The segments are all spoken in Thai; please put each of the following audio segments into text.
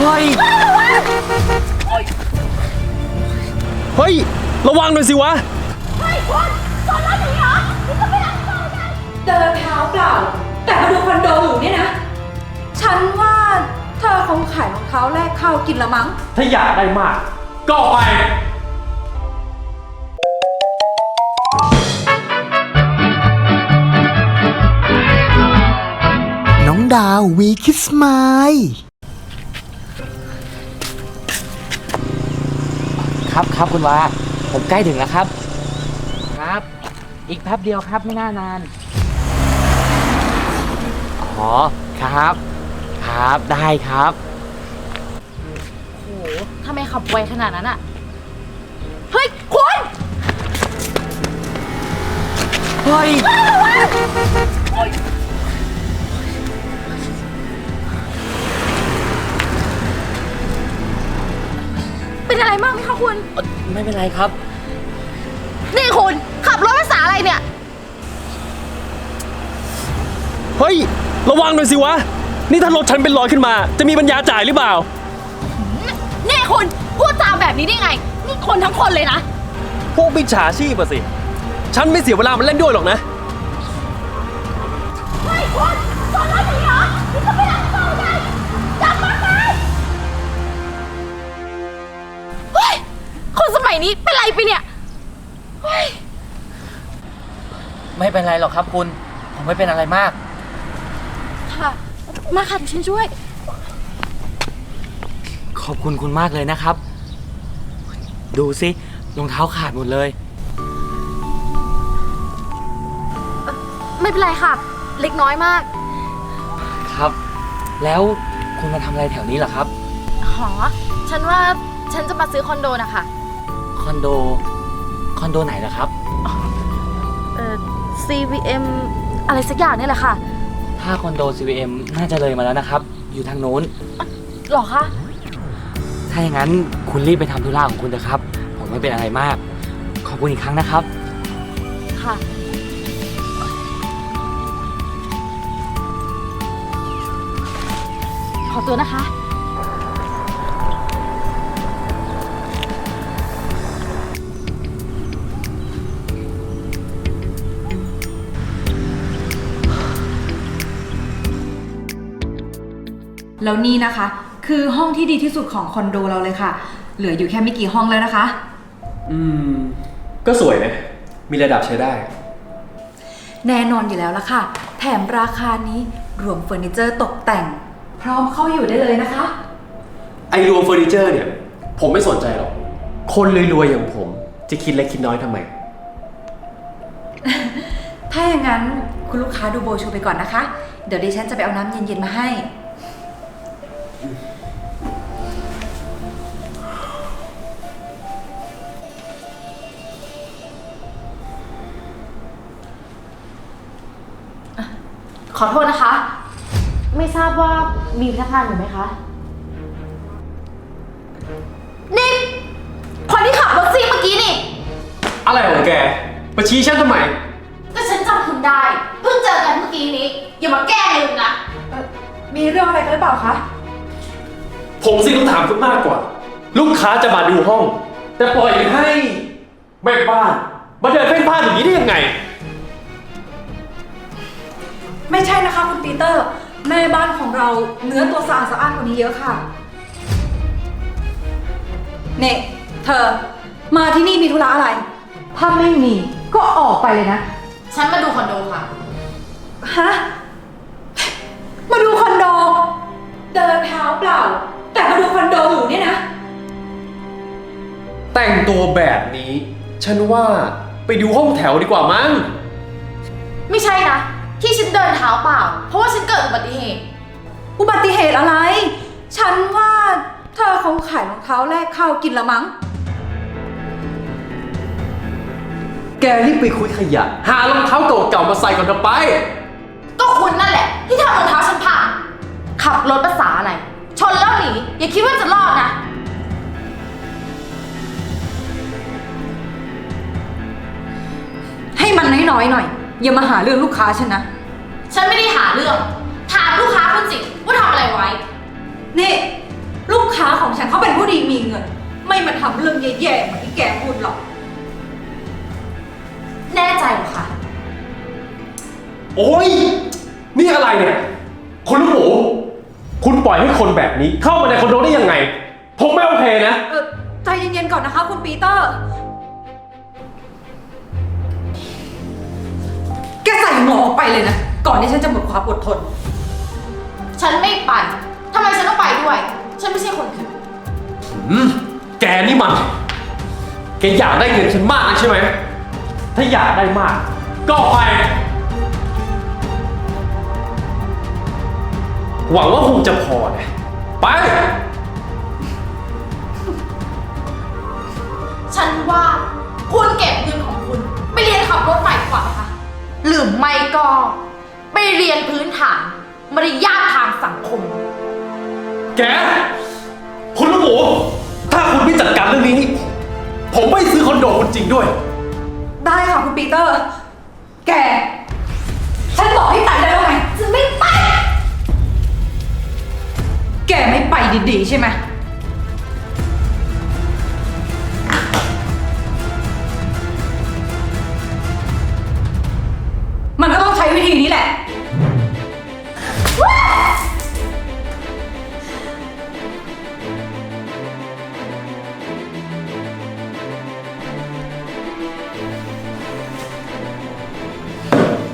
เฮ้ย เฮ้ย ระวังหน่อยสิวะเดินเท้าเปล่า แต่มาดูคอนโดหรูเนี่ยนะ ฉันว่าเธอคงขายรองเท้าแรกเข้ากินละมั้ง ถ้าอยากได้มาก ก็ออกไป น้องดาววีคิสไมล์ ครับครับคุณวาผมใกล้ถึงแล้วครับ ครับ อีกแป๊บเดียวครับไม่น่านาน อ๋อครับ ครับได้ครับ โหทำไมขับไวขนาดนั้นอะเฮ้ย คุณ เฮ้ย เป็นอะไรมากไหมคะคุณไม่เป็นไรครับ นี่คุณ ขับรถภาษาอะไรเนี่ย เฮ้ย ระวังหน่อยสิวะ นี่ถ้ารถฉันเป็นรอยขึ้นมา จะมีปัญญาจ่ายหรือเปล่า นี่คุณ พูดจาแบบนี้ได้ไง นี่คนทั้งคนเลยนะ พวกมิจฉาชีพอะสิ ฉันไม่เสียเวลามันเล่นด้วยหรอกนะ เฮ้ยคุณ คนสมัยนี้เป็นไรไปเนี่ยเฮ้ยไม่เป็นไรหรอกครับคุณ ผมไม่เป็นอะไรมาก ค่ะ มาค่ะเดี๋ยวฉันช่วย ขอบคุณคุณมากเลยนะครับ ดูสิรองเท้าขาดหมดเลย ไม่เป็นไรค่ะ เล็กน้อยมาก ครับ แล้วคุณมาทำอะไรแถวนี้เหรอครับ หอ ฉันว่าฉันจะมาซื้อคอนโดนะคะค อนโด คอนโดไหนเหรอครับ เอ่อ CVM อะไรสักอย่างนี่แหละค่ะถ้าคอนโด CVM น่าจะเลยมาแล้วนะครับ อยู่ทางโน้น หรอคะ ถ้าอย่างนั้นคุณรีบไปทำธุระของคุณเถอะครับ ผมไม่เป็นอะไรมาก ขอบคุณอีกครั้งนะครับ ค่ะ ขอตัวนะคะ แล้วนี่นะคะ คือห้องที่ดีที่สุดของคอนโดเราเลยค่ะ เหลืออยู่แค่ไม่กี่ห้องแล้วนะคะ อืม ก็สวยนะ มีระดับใช้ได้ แน่นอนอยู่แล้วละค่ะ แถมราคานี้รวมเฟอร์นิเจอร์ตกแต่ง พร้อมเข้าอยู่ได้เลยนะคะ ไอรวมเฟอร์นิเจอร์เนี่ย ผมไม่สนใจหรอก คนรวยๆอย่างผม จะคิดเล็กคิดน้อยทำไม ถ้าอย่างนั้นคุณลูกค้าดูโบรชัวร์ไปก่อนนะคะ เดี๋ยวดิฉันจะไปเอาน้ำเย็นๆมาให้ ขอโทษนะคะ ไม่ทราบว่ามีพนักงานอยู่ไหมคะ นี่ คนที่ขับรถซีเมื่อกี้นี่ อะไรของแกมาชี้ฉันทำไม ก็ฉันจำคุณได้ เพิ่งเจอกันเมื่อกี้นี้ อย่ามาแก้ลืมนะ มีเรื่องอะไรกันหรือเปล่าคะ ผมสิต้องถามคุณมากกว่า ลูกค้าจะมาดูห้อง แต่ปล่อยให้แม่บ้าน มาเดินเพ่นพ่านอย่างนี้ได้ยังไง ไม่ใช่นะคะคุณปีเตอร์ แม่บ้านของเราเนื้อตัวสะอาดสะอ้านกว่านี้เยอะค่ะ เน่เธอ มาที่นี่มีธุระอะไร ถ้าไม่มีก็ออกไปเลยนะ ฉันมาดูคอนโดค่ะ ฮะ มาดูคอนโด เดินเท้าเปล่า แต่มาดูคอนโดหรูเนี่ยนะ แต่งตัวแบบนี้ ฉันว่าไปดูห้องแถวดีกว่ามั้ง ไม่ใช่นะ ที่ฉันเดินเท้าเปล่า เพราะว่าฉันเกิดอุบัติเหตุ อุบัติเหตุอะไร ฉันว่าเธอคงขายรองเท้าแรกเข้ากินละมั้ง แกรีบไปคุยขยะ หารองเท้าเก่าๆมาใส่ก่อนเถอะไป ก็คุณนั่นแหละ ที่ทำรองเท้าฉันพังขับรถภาษาอะไร ชนแล้วหนีอย่าคิดว่าจะรอดนะ ให้มันน้อยๆหน่อย อย่ามาหาเรื่องลูกค้าฉันนะ ฉันไม่ได้หาเรื่อง ถามลูกค้าคุณสิว่าทำอะไรไว้ นี่ ลูำเรื่องแย่ๆเหมือนที่แกพูดหรอก แน่ใจเหรอคะ โอ้ย นี่อะไรเนี่ย คุณลูกหมู คุณปล่อยให้คนแบบนี้เข้ามาในคอนโดได้ยังไง ผมไม่โอเคนะ เออใจเย็นๆก่อนนะคะ คุณปีเตอร์ แกใส่หมวกออกไปเลยนะ ก่อนที่ฉันจะหมดความอดทน ฉันไม่ไป ทำไมฉันต้องไปด้วย ฉันไม่ใช่คนผิด อืมแกนี่มัน แกอยากได้เงินฉันมากนะใช่ไหม ถ้าอยากได้มาก ก็ออกไป หวังว่าคงจะพอนะ ไป ฉันว่าคุณเก็บเงินของคุณ ไปเรียนขับรถใหม่ดีกว่าไหมคะ หรือไม่ก็ไปเรียนพื้นฐานมารยาททางสังคม แก คุณลูกหมู ถ้าคุณไม่จัดการเรื่องนี้นี่ผมไม่ซื้อคอนโดคุณจริงด้วย ได้ค่ะคุณปีเตอร์ แก ฉันบอกให้ไปได้แล้วไงฉันไม่ไป แกไม่ไปดีๆใช่ไหม ใช้วิธีนี้แหละ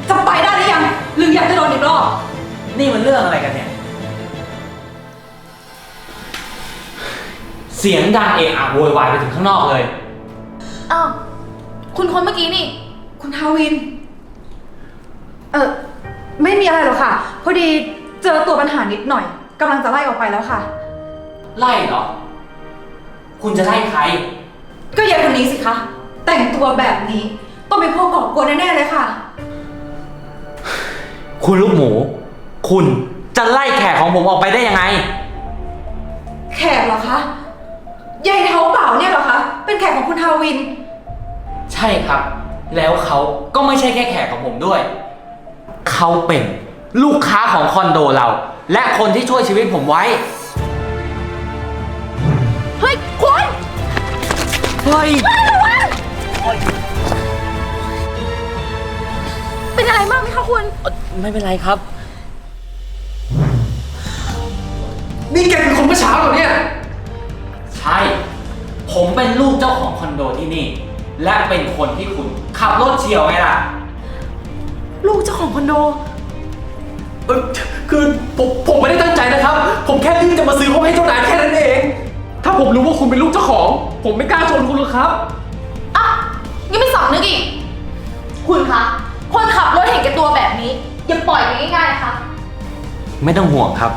จะไปได้หรือยัง หรืออยากจะโดนอีกรอบ นี่มันเรื่องอะไรกันเนี่ย เสียงดังเอะอะโวยวายไปถึงข้างนอกเลย อ้าว คุณคนเมื่อกี้นี่ คุณทาวิน เออไม่มีอะไรหรอกค่ะ พอดีเจอตัวปัญหานิดหน่อยกำลังจะไล่ออกไปแล้วค่ะ ไล่เหรอ คุณจะไล่ใคร ก็ยายคนนี้สิคะแต่งตัวแบบนี้ต้องเป็นพวกก่อกวนแน่ๆเลยค่ะ คุณลูกหมู คุณจะไล่แขกของผมออกไปได้ยังไง แขกเหรอคะยายเท้าเปล่าเนี่ยเหรอคะเป็นแขกของคุณทาวิน ใช่ครับ แล้วเขาก็ไม่ใช่แค่แขกของผมด้วย เขาเป็นลูกค้าของคอนโดเรา และคนที่ช่วยชีวิตผมไว้ เฮ้ยคุณเฮ้ยเป็นอะไรมากไหมคะคุณ ไม่เป็นไรครับ นี่แกเป็นคนเมื่อเช้าเหรอเนี่ย ใช่ ผมเป็นลูกเจ้าของคอนโดที่นี่ และเป็นคนที่คุณขับรถเฉียวไงล่ะ ลูกเจ้าของคอนโด เออคือผมผมไม่ได้ตั้งใจนะครับ ผมแค่รีบจะมาซื้อห้องให้เจ้านายแค่นั้นเอง ถ้าผมรู้ว่าคุณเป็นลูกเจ้าของ ผมไม่กล้าชนคุณหรอกครับ อะยังไม่สองนึกอีก คุณคะ คนขับรถเห็นแก่ตัวแบบนี้ อย่าปล่อยไปง่ายๆนะคะ ไม่ต้องห่วงครับ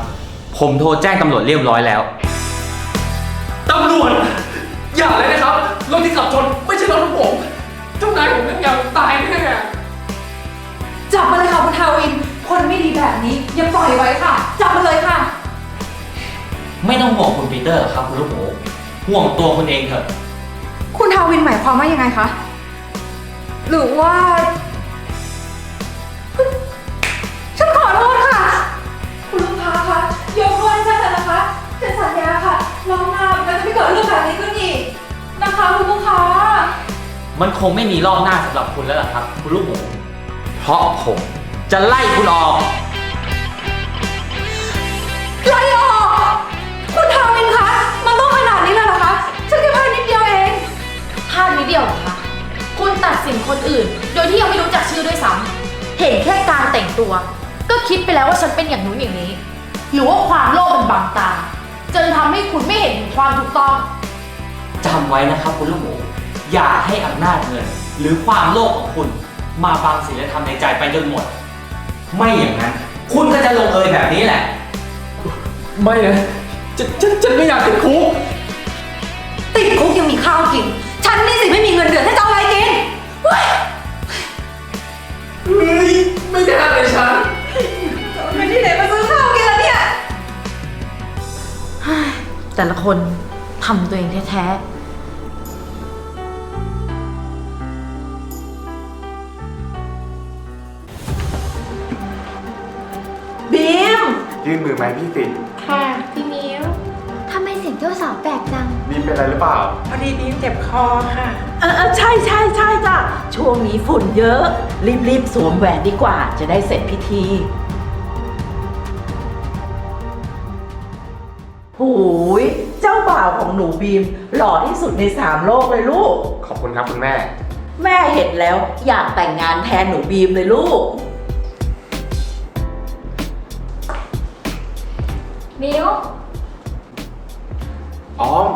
ผมโทรแจ้งตำรวจเรียบร้อยแล้ว ตำรวจ อย่าเลยนะครับ รถที่ขับชนไม่ใช่รถของผม เจ้านายผมนั่นยังตายแน่ จับมาเลยค่ะคุณทาวิน คนไม่ดีแบบนี้อย่าปล่อยไว้ค่ะ จับมาเลยค่ะ ไม่ต้องห่วงคุณปีเตอร์หรอกครับคุณลูกหมูห่วงตัวคุณเองเถอะ คุณทาวินหมายความว่ายังไงคะ หรือว่า ฉันขอโทษค่ะ คุณลูกค้าคะยกโทษให้ฉันเถอะนะคะฉันสัญญาค่ะรอบหน้ามันจะไม่เกิดเรื่องแบบนี้ขึ้นอีกนะคะคุณลูกค้า มันคงไม่มีรอบหน้าสำหรับคุณแล้วล่ะครับ คุณลูกหมู เพราะผมจะไล่คุณออก ไล่ออก คุณทาวินคะ มันต้องขนาดนี้เลยเหรอคะ ฉันแค่พลาดนิดเดียวเอง พลาดนิดเดียวเหรอคะ คุณตัดสินคนอื่น โดยที่ยังไม่รู้จักชื่อด้วยซ้ำเห็นแค่การแต่งตัว ก็คิดไปแล้วว่าฉันเป็นอย่างนู้นอย่างนี้ หรือว่าความโลภมันบังตา จนทำให้คุณไม่เห็นถึงความถูกต้อง จำไว้นะครับคุณลูกหมู อย่าให้อำนาจเงิน หรือความโลภของคุณ มาบังศีลธรรมในใจไปจนหมด ไม่อย่างนั้น คุณก็จะลงเอยแบบนี้แหละๆไม่นะฉันฉันฉันไม่อยากติดคุก ติดคุกยังมีข้าวกิน ฉันนี่สิไม่มีเงินเดือนให้จะเอาอะไรกินเฮ้ยเฮ้ย ไม่ได้เลยฉันจะเอาเงินที่ไหนมาซื้อข้าวกินล่ะเนี่ย แต่ละคนทำตัวเองแท้ๆ ยื่นมือไหมาให้พี่สิค่ะ พี่มิวทำไมเสียงเจ้าสาวแปลกจัง บีมเป็นอะไรหรือเปล่า พอดีบีมเจ็บคอค่ะ เออเออใช่ใช่ใช่จ้ะช่วงนี้ฝุ่นเยอะ รีบรีบสวมแหวนดีกว่า จะได้เสร็จพิธีหูยเจ้าบ่าวของหนูบีม หล่อที่สุดในสามโลกเลยลูก ขอบคุณครับคุณแม่ แม่เห็นแล้ว อยากแต่งงานแทนหนูบีมเลยลูก มิวออม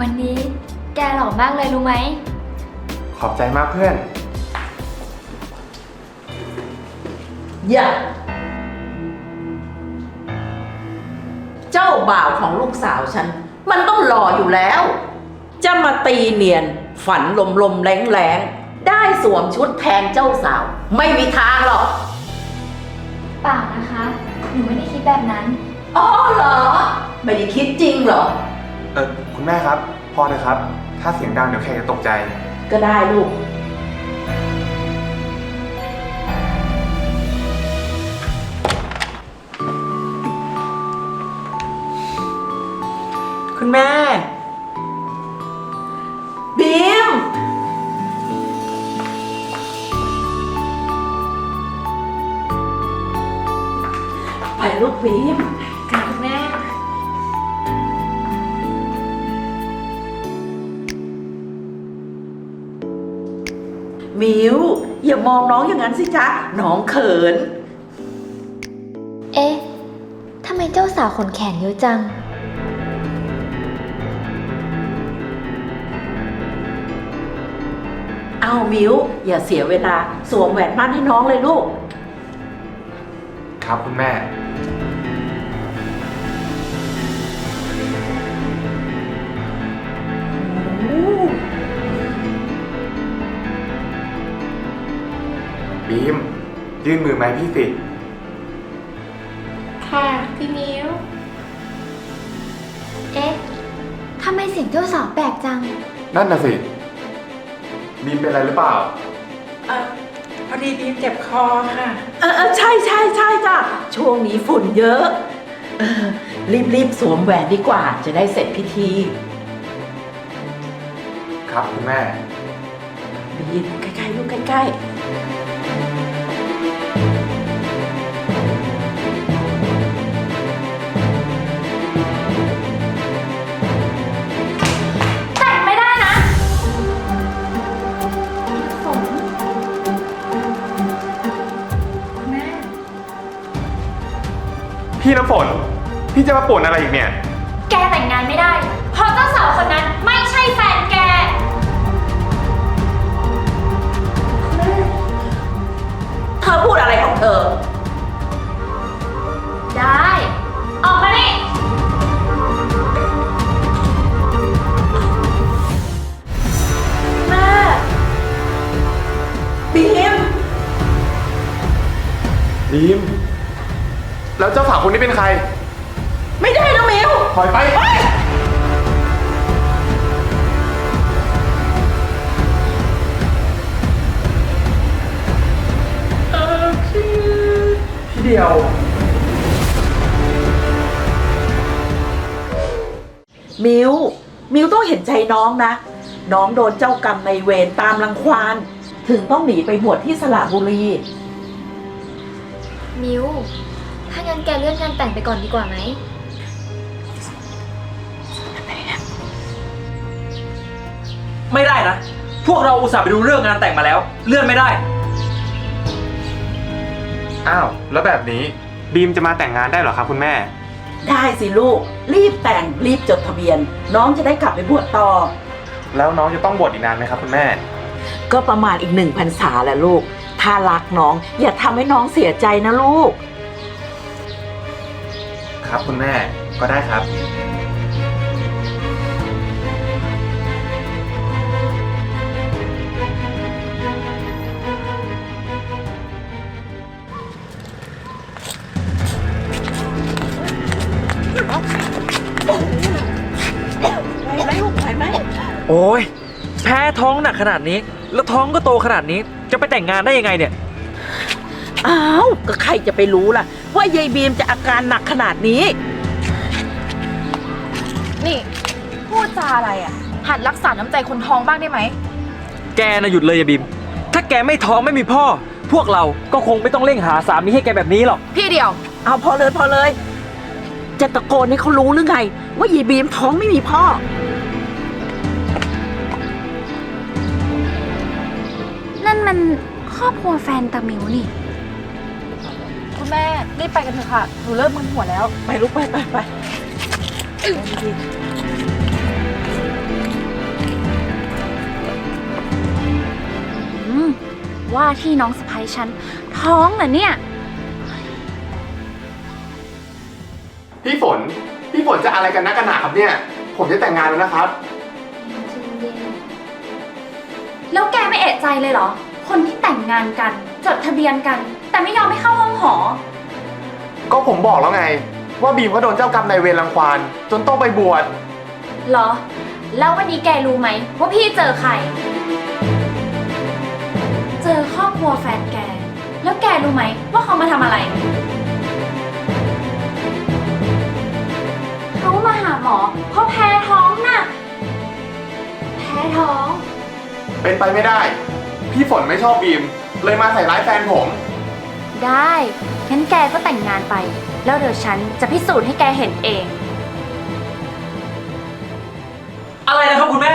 วันนี้แกหล่อมากเลยรู้ไหม ขอบใจมากเพื่อน อย่า เจ้าบ่าวของลูกสาวฉัน มันต้องหล่ออยู่แล้ว จะมาตีเนียน ฝันลมลมๆแรงแรงๆได้สวมชุดแทนเจ้าสาว ไม่มีทางหรอกเปล่านะคะ หนูไม่ได้คิดแบบนั้น อ๋อเหรอ ไม่ได้คิดจริงเหรอ เออคุณแม่ครับ พอเลยครับ ถ้าเสียงดังเดี๋ยวแขกจะตกใจ ก็ได้ลูก คุณแม่ บีม ไปลูกบีมค่ะคุณแม่ มิวอย่ามองน้องอย่างนั้นสิจ๊ะ น้องเขิน เอ๊ะ ทำไมเจ้าสาวขนแขนเยอะจัง เอามิวอย่าเสียเวลาสวมแหวนมั่นให้น้องเลยลูก ครับคุณแม่ บีม ยื่นมือมาให้พี่สิ ค่ะพี่มิวเอ๊ะทำไมเสียงเจ้าสาวแปลกจัง นั่นน่ะสิ บีมเป็นอะไรหรือเปล่า เออพอดีบีมเจ็บคอค่ะ เออเออใช่ใช่ใช่จ้ะช่วงนี้ฝุ่นเยอะเออรีบรีบสวมแหวนดีกว่า จะได้เสร็จพิธีครับคุณแม่ บีมใกล้ๆลูกใกล้ๆ พี่น้ำฝน พี่จะมาป่วนอะไรอีกเนี่ย แกแต่งงานไม่ได้ เพราะเจ้าสาวคนนั้น สาวคนนี้เป็นใคร ไม่ได้นะมิวถอยไปพี่เดียว มิวมิวต้องเห็นใจน้องนะ น้องโดนเจ้ากรรมในายเวรตามรังควานถึงต้องหนีไปบวชที่สระบุรี มิว ถ้างั้นแกเลื่อนงานแต่งไปก่อนดีกว่าไหม ไม่ได้นะ พวกเราอุตส่าห์ไปดูเรื่องงานแต่งมาแล้ว เลื่อนไม่ได้ อ้าว แล้วแบบนี้บีมจะมาแต่งงานได้เหรอครับคุณแม่ ได้สิลูก รีบแต่งรีบจดทะเบียน น้องจะได้กลับไปบวชต่อ แล้วน้องจะต้องบวชอีกนานไหมครับคุณแม่ ก็ประมาณอีกหนึ่งพรรษาแหละลูก ถ้ารักน้องอย่าทำให้น้องเสียใจนะลูก ครับคุณแม่ก็ได้ครับโอ้ยแพ้ท้องหนักขนาดนี้ แล้วท้องก็โตขนาดนี้ จะไปแต่งงานได้ยังไงเนี่ย อ้าว ก็ใครจะไปรู้ล่ะ ว่ายายบีมจะอาการหนักขนาดนี้ นี่พูดจาอะไรอะ หัดรักษาน้ำใจคนท้องบ้างได้ไหม แกนะหยุดเลยอย่าบิม ถ้าแกไม่ท้องไม่มีพ่อ พวกเราก็คงไม่ต้องเร่งหาสามีให้แกแบบนี้หรอก พี่เดียว เอาพอเลยพอเลย จะตะโกนให้เขารู้หรือไง ว่ายายบีมท้องไม่มีพ่อ นั่นมันครอบครัวแฟนตามิวนี่คุณ แม่รีบไปกันเถอะค่ะหนูเริ่มมึนหัวแล้ว ไปลุกไปไปไปอืมว่าที่น้องสะพ้ยฉัน ท้องเหรอเนี่ย พี่ฝน พี่ฝนจะอะไรกันนักกันหนาครับเนี่ย ผมจะแต่งงานแล้วนะครับ แล้วแกไม่เอะใจเลยเหรอ คนที่แต่งงานกัน จดทะเบียนกัน แต่ไม่ยอมให้เข้าห้องหอ ก็ผมบอกแล้วไง ว่าบีมเขาโดนเจ้ากรรมนายเวรรังควานจนต้องไปบวชเหรอ แล้ววันนี้แกรู้ไหมว่าพี่เจอใคร เจอครอบครัวแฟนแก แล้วแกรู้ไหมว่าเขามาทำอะไร เขามาหาหมอเพราะแพ้ท้องน่ะ แพ้ท้อง เป็นไปไม่ได้ พี่ฝนไม่ชอบบีม เลยมาใส่ร้ายแฟนผม ได้ งั้นแกก็แต่งงานไป แล้วเดี๋ยวฉันจะพิสูจน์ให้แกเห็นเอง อะไรนะครับคุณแม่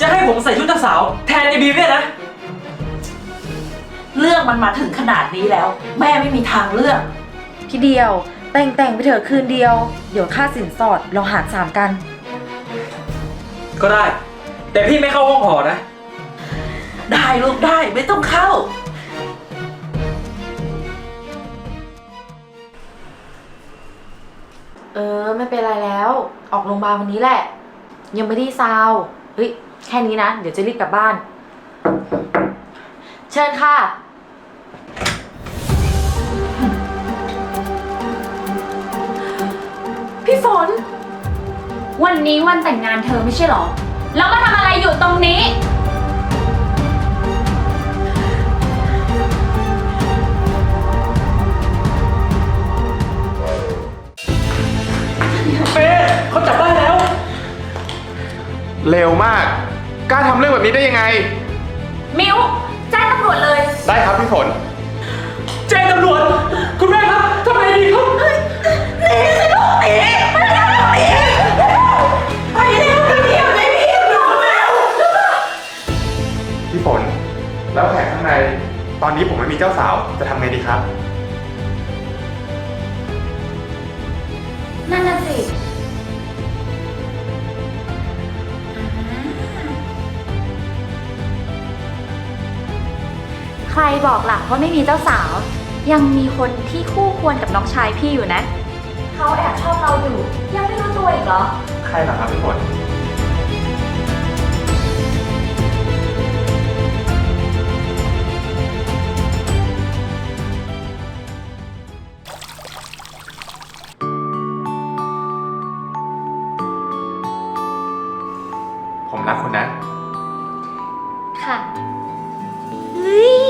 จะให้ผมใส่ชุดเจ้าสาว แทนไอ้บีมเนี่ยนะ เรื่องมันมาถึงขนาดนี้แล้ว แม่ไม่มีทางเลือก พี่เดียว แต่งแต่งไปเถอะคืนเดียว เดี๋ยวค่าสินสอดเราหารสามกัน ก็ได้ แต่พี่ไม่เข้าห้องหอนะ ได้ลูกได้ไม่ต้องเข้า เออ ไม่เป็นไรแล้ว ออกโรงพยาบาลวันนี้แหละ ยังไม่ได้ซาวเฮ้ย แค่นี้นะ เดี๋ยวจะรีบกลับบ้าน เชิญค่ะ พี่ฝน วันนี้วันแต่งงานเธอไม่ใช่เหรอ แล้วมาทำอะไรอยู่ตรงนี้ เร็วมาก กล้าทำเรื่องแบบนี้ได้ยังไง มิวแจ้งตำรวจเลย ได้ครับพี่ฝน แจ้งตำรวจ คุณแม่ครับทำไมดีครับพี่ฝน แล้วแผนข้างใน ตอนนี้ผมไม่มีเจ้าสาวจะทำไงดีครับ รบอกล่ะว่าไม่มีเจ้าสาว ยังมีคนที่คู่ควรกับน้องชายพี่อยู่นะ เขาแอบชอบเราอยู่ ยังไม่รู้ตัวอีกเหรอ ใครเหรอครับพี่ฝนผมรักคุณนะ ค่ะ เฮ้ย